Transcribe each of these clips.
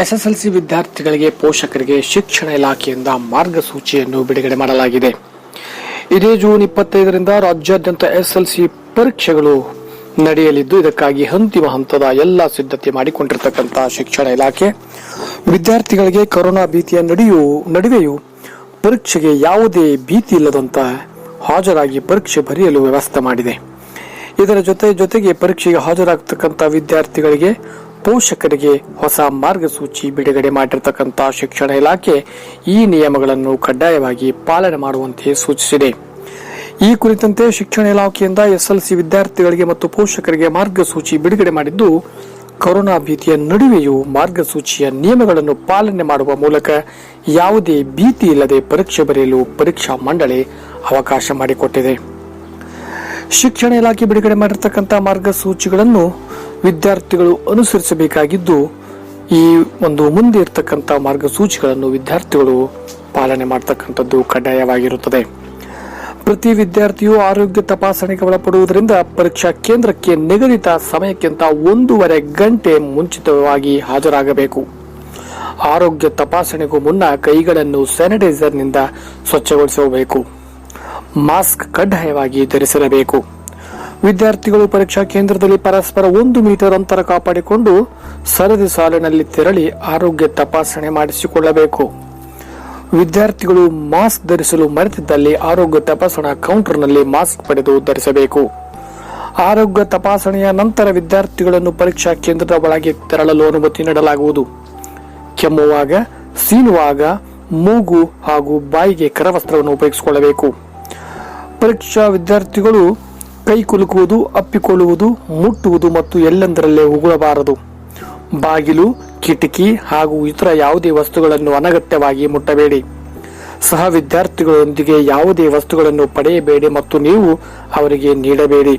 SSLC ವಿದ್ಯಾರ್ಥಿಗಳಿಗೆ ಪೋಷಕರಿಗೆ ಶಿಕ್ಷಣ ಇಲಾಖೆಯಿಂದ ಮಾರ್ಗಸೂಚಿಯನ್ನು ಬಿಡುಗಡೆ ಮಾಡಲಾಗಿದೆ. ಇದೇ ಜೂನ್ ಇಪ್ಪತ್ತೈದರಿಂದ ರಾಜ್ಯಾದ್ಯಂತ ಎಸ್ಎಸ್ಎಲ್ಸಿ ಪರೀಕ್ಷೆಗಳು ನಡೆಯಲಿದ್ದು, ಇದಕ್ಕಾಗಿ ಅಂತಿಮ ಹಂತದ ಎಲ್ಲ ಸಿದ್ಧತೆ ಮಾಡಿಕೊಂಡಿರತಕ್ಕಂತಹ ಶಿಕ್ಷಣ ಇಲಾಖೆ, ವಿದ್ಯಾರ್ಥಿಗಳಿಗೆ ಕೊರೋನಾ ಭೀತಿಯ ನಡೆಯೂ, ನಡುವೆಯೂ ಪರೀಕ್ಷೆಗೆ ಯಾವುದೇ ಭೀತಿ ಇಲ್ಲದಂತ ಹಾಜರಾಗಿ ಪರೀಕ್ಷೆ ಬರೆಯಲು ವ್ಯವಸ್ಥೆ ಮಾಡಿದೆ. ಇದರ ಜೊತೆ, ಜೊತೆಗೆ ಪರೀಕ್ಷೆಗೆ ಹಾಜರಾಗತಕ್ಕಂಥ ವಿದ್ಯಾರ್ಥಿಗಳಿಗೆ ಪೋಷಕರಿಗೆ ಹೊಸ ಮಾರ್ಗಸೂಚಿ ಬಿಡುಗಡೆ ಮಾಡಿರತಕ್ಕಂಥ ಶಿಕ್ಷಣ ಇಲಾಖೆ ಈ ನಿಯಮಗಳನ್ನು ಕಡ್ಡಾಯವಾಗಿ ಪಾಲನೆ ಮಾಡುವಂತೆ ಸೂಚಿಸಿದೆ. ಈ ಕುರಿತಂತೆ ಶಿಕ್ಷಣ ಇಲಾಖೆಯಿಂದ ಎಸ್ಎಲ್ಸಿ ವಿದ್ಯಾರ್ಥಿಗಳಿಗೆ ಮತ್ತು ಪೋಷಕರಿಗೆ ಮಾರ್ಗಸೂಚಿ ಬಿಡುಗಡೆ ಮಾಡಿದ್ದು, ಕೊರೋನಾ ಭೀತಿಯ ನಡುವೆಯೂ ಮಾರ್ಗಸೂಚಿಯ ನಿಯಮಗಳನ್ನು ಪಾಲನೆ ಮಾಡುವ ಮೂಲಕ ಯಾವುದೇ ಭೀತಿ ಇಲ್ಲದೆ ಪರೀಕ್ಷೆ ಬರೆಯಲು ಪರೀಕ್ಷಾ ಮಂಡಳಿ ಅವಕಾಶ ಮಾಡಿಕೊಟ್ಟಿದೆ. ಶಿಕ್ಷಣ ಇಲಾಖೆ ಬಿಡುಗಡೆ ಮಾಡಿರ್ತಕ್ಕಂಥ ಮಾರ್ಗಸೂಚಿಗಳನ್ನು ವಿದ್ಯಾರ್ಥಿಗಳು ಅನುಸರಿಸಬೇಕಾಗಿದ್ದು ಈ ಒಂದು ಮುಂದೆ ಇರ್ತಕ್ಕಂಥ ಮಾರ್ಗಸೂಚಿಗಳನ್ನು ವಿದ್ಯಾರ್ಥಿಗಳು ಪಾಲನೆ ಮಾಡತಕ್ಕಂಥದ್ದು ಕಡ್ಡಾಯವಾಗಿರುತ್ತದೆ. ಪ್ರತಿ ವಿದ್ಯಾರ್ಥಿಯು ಆರೋಗ್ಯ ತಪಾಸಣೆಗೆ ಒಳಪಡುವುದರಿಂದ ಪರೀಕ್ಷಾ ಕೇಂದ್ರಕ್ಕೆ ನಿಗದಿತ ಸಮಯಕ್ಕಿಂತ ಒಂದೂವರೆ ಗಂಟೆ ಮುಂಚಿತವಾಗಿ ಹಾಜರಾಗಬೇಕು. ಆರೋಗ್ಯ ತಪಾಸಣೆಗೂ ಮುನ್ನ ಕೈಗಳನ್ನು ಸ್ಯಾನಿಟೈಸರ್ನಿಂದ ಸ್ವಚ್ಛಗೊಳಿಸಬೇಕು. ಮಾಸ್ಕ್ ಕಡ್ಡಾಯವಾಗಿ ಧರಿಸಿರಬೇಕು. ವಿದ್ಯಾರ್ಥಿಗಳು ಪರೀಕ್ಷಾ ಕೇಂದ್ರದಲ್ಲಿ ಪರಸ್ಪರ ಒಂದು ಮೀಟರ್ ಅಂತರ ಕಾಪಾಡಿಕೊಂಡು ಸರದಿ ಸಾಲಿನಲ್ಲಿ ತೆರಳಿ ಆರೋಗ್ಯ ತಪಾಸಣೆ ಮಾಡಿಸಿಕೊಳ್ಳಬೇಕು. ವಿದ್ಯಾರ್ಥಿಗಳು ಮಾಸ್ಕ್ ಧರಿಸಲು ಮರೆತಿದ್ದಲ್ಲಿ ಆರೋಗ್ಯ ತಪಾಸಣಾ ಕೌಂಟರ್ನಲ್ಲಿ ಮಾಸ್ಕ್ ಪಡೆದು ಧರಿಸಬೇಕು. ಆರೋಗ್ಯ ತಪಾಸಣೆಯ ನಂತರ ವಿದ್ಯಾರ್ಥಿಗಳನ್ನು ಪರೀಕ್ಷಾ ಕೇಂದ್ರದ ಒಳಗೆ ತೆರಳಲು ಅನುಮತಿ ನೀಡಲಾಗುವುದು. ಕೆಮ್ಮುವಾಗ, ಸೀನುವಾಗ, ಮೂಗು ಹಾಗೂ ಬಾಯಿಗೆ ಕರವಸ್ತ್ರವನ್ನು ಉಪಯೋಗಿಸಿಕೊಳ್ಳಬೇಕು. ಪರೀಕ್ಷಾ ವಿದ್ಯಾರ್ಥಿಗಳು ಕೈ ಕುಲುಕುವುದು, ಅಪ್ಪಿಕೊಳ್ಳುವುದು, ಮುಟ್ಟುವುದು ಮತ್ತು ಎಲ್ಲೆಂದರಲ್ಲೇ ಉಗುಳಬಾರದು. ಬಾಗಿಲು, ಕಿಟಕಿ ಹಾಗೂ ಇತರ ಯಾವುದೇ ವಸ್ತುಗಳನ್ನು ಅನಗತ್ಯವಾಗಿ ಮುಟ್ಟಬೇಡಿ. ಸಹ ವಿದ್ಯಾರ್ಥಿಗಳೊಂದಿಗೆ ಯಾವುದೇ ವಸ್ತುಗಳನ್ನು ಪಡೆಯಬೇಡಿ ಮತ್ತು ನೀವು ಅವರಿಗೆ ನೀಡಬೇಡಿ.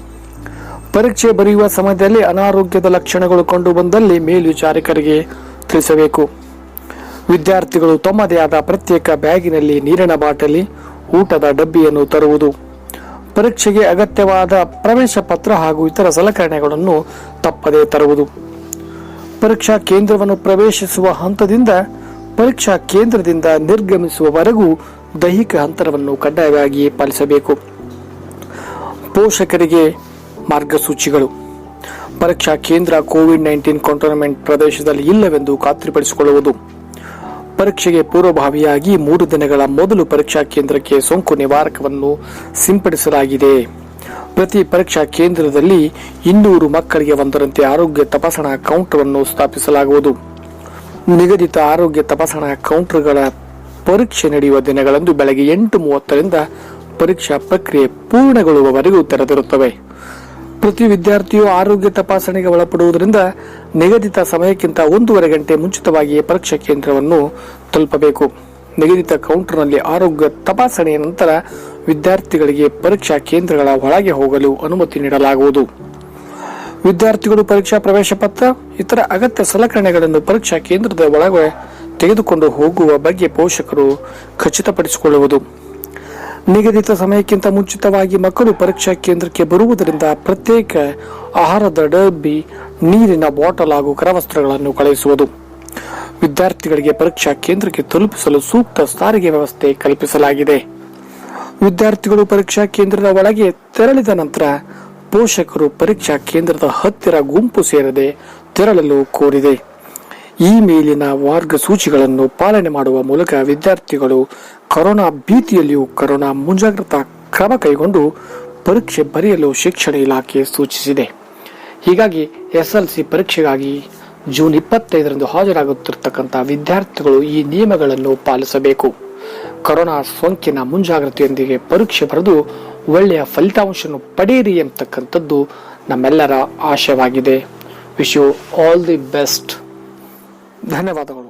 ಪರೀಕ್ಷೆ ಬರೆಯುವ ಸಮಯದಲ್ಲಿ ಅನಾರೋಗ್ಯದ ಲಕ್ಷಣಗಳು ಕಂಡು ಬಂದಲ್ಲಿ ಮೇಲ್ವಿಚಾರಕರಿಗೆ ತಿಳಿಸಬೇಕು. ವಿದ್ಯಾರ್ಥಿಗಳು ತಮ್ಮದೇ ಆದ ಪ್ರತ್ಯೇಕ ಬ್ಯಾಗಿನಲ್ಲಿ ನೀರಿನ ಬಾಟಲಿ, ಊಟದ ಡಬ್ಬಿಯನ್ನು ತರುವುದು. ಪರೀಕ್ಷೆಗೆ ಅಗತ್ಯವಾದ ಪ್ರವೇಶ ಪತ್ರ ಹಾಗೂ ಇತರ ಸಲಕರಣೆಗಳನ್ನು ತಪ್ಪದೇ ತರುವುದು. ಪರೀಕ್ಷಾ ಕೇಂದ್ರವನ್ನು ಪ್ರವೇಶಿಸುವ ಹಂತದಿಂದ ಪರೀಕ್ಷಾ ಕೇಂದ್ರದಿಂದ ನಿರ್ಗಮಿಸುವವರೆಗೂ ದೈಹಿಕ ಅಂತರವನ್ನು ಕಡ್ಡಾಯವಾಗಿ ಪಾಲಿಸಬೇಕು. ಪೋಷಕರಿಗೆ ಮಾರ್ಗಸೂಚಿಗಳು. ಪರೀಕ್ಷಾ ಕೇಂದ್ರ ಕೋವಿಡ್ ನೈನ್ಟೀನ್ ಕಂಟೋನ್ಮೆಂಟ್ ಪ್ರದೇಶದಲ್ಲಿ ಇಲ್ಲವೆಂದು ಖಾತ್ರಿಪಡಿಸಿಕೊಳ್ಳುವುದು. ಪರೀಕ್ಷೆಗೆ ಪೂರ್ವಭಾವಿಯಾಗಿ ಮೂರು ದಿನಗಳ ಮೊದಲು ಪರೀಕ್ಷಾ ಕೇಂದ್ರಕ್ಕೆ ಸೋಂಕು ನಿವಾರಕವನ್ನು ಸಿಂಪಡಿಸಲಾಗಿದೆ. ಪ್ರತಿ ಪರೀಕ್ಷಾ ಕೇಂದ್ರದಲ್ಲಿ ಇನ್ನೂರು ಮಕ್ಕಳಿಗೆ ಒಂದರಂತೆ ಆರೋಗ್ಯ ತಪಾಸಣಾ ಕೌಂಟರ್ ಸ್ಥಾಪಿಸಲಾಗುವುದು. ನಿಗದಿತ ಆರೋಗ್ಯ ತಪಾಸಣಾ ಕೌಂಟರ್ಗಳ ಪರೀಕ್ಷೆ ನಡೆಯುವ ದಿನಗಳಂದು ಬೆಳಗ್ಗೆ ಎಂಟು ಮೂವತ್ತರಿಂದ ಪರೀಕ್ಷಾ ಪ್ರಕ್ರಿಯೆ ಪೂರ್ಣಗೊಳ್ಳುವವರೆಗೂ ತೆರೆದಿರುತ್ತವೆ. ಪ್ರತಿ ವಿದ್ಯಾರ್ಥಿಯು ಆರೋಗ್ಯ ತಪಾಸಣೆಗೆ ಒಳಪಡುವುದರಿಂದ ನಿಗದಿತ ಸಮಯಕ್ಕಿಂತ ಒಂದೂವರೆ ಗಂಟೆ ಮುಂಚಿತವಾಗಿ ಪರೀಕ್ಷಾ ಕೇಂದ್ರವನ್ನು ತಲುಪಬೇಕು. ನಿಗದಿತ ಕೌಂಟರ್ನಲ್ಲಿ ಆರೋಗ್ಯ ತಪಾಸಣೆಯ ನಂತರ ವಿದ್ಯಾರ್ಥಿಗಳಿಗೆ ಪರೀಕ್ಷಾ ಕೇಂದ್ರಗಳ ಒಳಗೆ ಹೋಗಲು ಅನುಮತಿ ನೀಡಲಾಗುವುದು. ವಿದ್ಯಾರ್ಥಿಗಳು ಪರೀಕ್ಷಾ ಪ್ರವೇಶ ಪತ್ರ, ಇತರ ಅಗತ್ಯ ಸಲಕರಣೆಗಳನ್ನು ಪರೀಕ್ಷಾ ಕೇಂದ್ರದ ಒಳಗೆ ತೆಗೆದುಕೊಂಡು ಹೋಗುವ ಬಗ್ಗೆ ಪೋಷಕರು ಖಚಿತಪಡಿಸಿಕೊಳ್ಳುವುದು. ನಿಗದಿತ ಸಮಯಕ್ಕಿಂತ ಮುಂಚಿತವಾಗಿ ಮಕ್ಕಳು ಪರೀಕ್ಷಾ ಕೇಂದ್ರಕ್ಕೆ ಬರುವುದರಿಂದ ಪ್ರತ್ಯೇಕ ಆಹಾರದ ಡಬ್ಬಿ ನೀರಿನ ಬಾಟಲ್ ಹಾಗೂ ಕರವಸ್ತ್ರಗಳನ್ನು ಕಳುಹಿಸುವುದು. ವಿದ್ಯಾರ್ಥಿಗಳಿಗೆ ಪರೀಕ್ಷಾ ಕೇಂದ್ರಕ್ಕೆ ತಲುಪಿಸಲು ಸೂಕ್ತ ಸಾರಿಗೆ ವ್ಯವಸ್ಥೆ ಕಲ್ಪಿಸಲಾಗಿದೆ. ವಿದ್ಯಾರ್ಥಿಗಳು ಪರೀಕ್ಷಾ ಕೇಂದ್ರದ ಒಳಗೆ ತೆರಳಿದ ನಂತರ ಪೋಷಕರು ಪರೀಕ್ಷಾ ಕೇಂದ್ರದ ಹತ್ತಿರ ಗುಂಪು ಸೇರದೆ ತೆರಳಲು ಕೋರಿದೆ. ಈ ಮೇಲಿನ ಮಾರ್ಗಸೂಚಿಗಳನ್ನು ಪಾಲನೆ ಮಾಡುವ ಮೂಲಕ ವಿದ್ಯಾರ್ಥಿಗಳು ಕೊರೋನಾ ಭೀತಿಯಲ್ಲಿಯೂ ಕೊರೋನಾ ಮುಂಜಾಗ್ರತಾ ಕ್ರಮ ಕೈಗೊಂಡು ಪರೀಕ್ಷೆ ಬರೆಯಲು ಶಿಕ್ಷಣ ಇಲಾಖೆ ಸೂಚಿಸಿದೆ. ಹೀಗಾಗಿ ಎಸ್ಎಲ್ಸಿ ಪರೀಕ್ಷೆಗಾಗಿ ಜೂನ್ ಇಪ್ಪತ್ತೈದರಂದು ಹಾಜರಾಗುತ್ತಿರತಕ್ಕಂಥ ವಿದ್ಯಾರ್ಥಿಗಳು ಈ ನಿಯಮಗಳನ್ನು ಪಾಲಿಸಬೇಕು. ಕೊರೋನಾ ಸೋಂಕಿನ ಮುಂಜಾಗ್ರತೆಯೊಂದಿಗೆ ಪರೀಕ್ಷೆ ಬರೆದು ಒಳ್ಳೆಯ ಫಲಿತಾಂಶವನ್ನು ಪಡೆಯಿರಿ ಎಂಬತಕ್ಕಂಥದ್ದು ನಮ್ಮೆಲ್ಲರ ಆಶಯವಾಗಿದೆ. Wish you all the best ಧನ್ಯವಾದಗಳು.